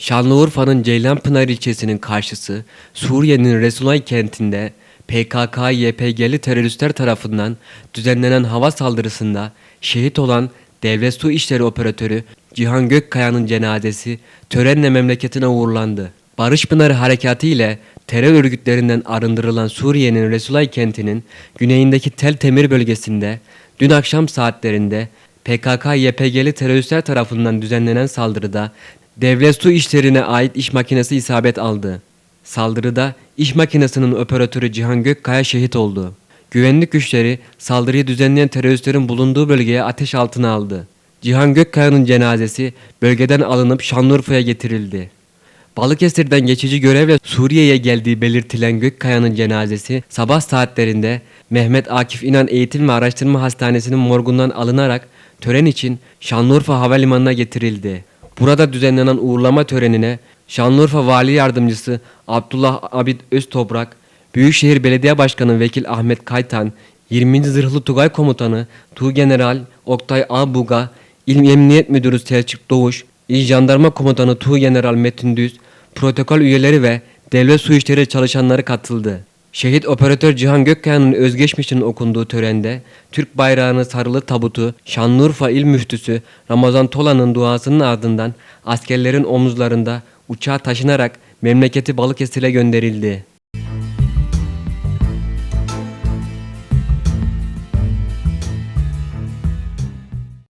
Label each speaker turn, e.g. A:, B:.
A: Şanlıurfa'nın Ceylanpınar ilçesinin karşısı Suriye'nin Resulay kentinde PKK-YPG'li teröristler tarafından düzenlenen hava saldırısında şehit olan Devlet Su İşleri Operatörü Cihan Gökkaya'nın cenazesi törenle memleketine uğurlandı. Barış Pınarı Harekatı ile terör örgütlerinden arındırılan Suriye'nin Resulay kentinin güneyindeki Tel Temir bölgesinde dün akşam saatlerinde PKK-YPG'li teröristler tarafından düzenlenen saldırıda devlet su işlerine ait iş makinesi isabet aldı. Saldırıda iş makinesinin operatörü Cihan Gökkaya şehit oldu. Güvenlik güçleri saldırıyı düzenleyen teröristlerin bulunduğu bölgeye ateş altına aldı. Cihan Gökkaya'nın cenazesi bölgeden alınıp Şanlıurfa'ya getirildi. Balıkesir'den geçici görevle Suriye'ye geldiği belirtilen Gökkaya'nın cenazesi sabah saatlerinde Mehmet Akif İnan Eğitim ve Araştırma Hastanesi'nin morgundan alınarak tören için Şanlıurfa Havalimanı'na getirildi. Burada düzenlenen uğurlama törenine Şanlıurfa Vali Yardımcısı Abdullah Abid Öztoprak, Büyükşehir Belediye Başkanı Vekil Ahmet Kaytan, 20. Zırhlı Tugay Komutanı Tuğgeneral Oktay Abuga, İl Emniyet Müdürü Selçuk Doğuş, İl Jandarma Komutanı Tuğgeneral Metin Düz, protokol üyeleri ve devlet su işleri çalışanları katıldı. Şehit operatör Cihan Gökkaya'nın özgeçmişinin okunduğu törende Türk bayrağının sarılı tabutu Şanlıurfa İl Müftüsü Ramazan Tola'nın duasının ardından askerlerin omuzlarında uçağa taşınarak memleketi Balıkesir'e gönderildi.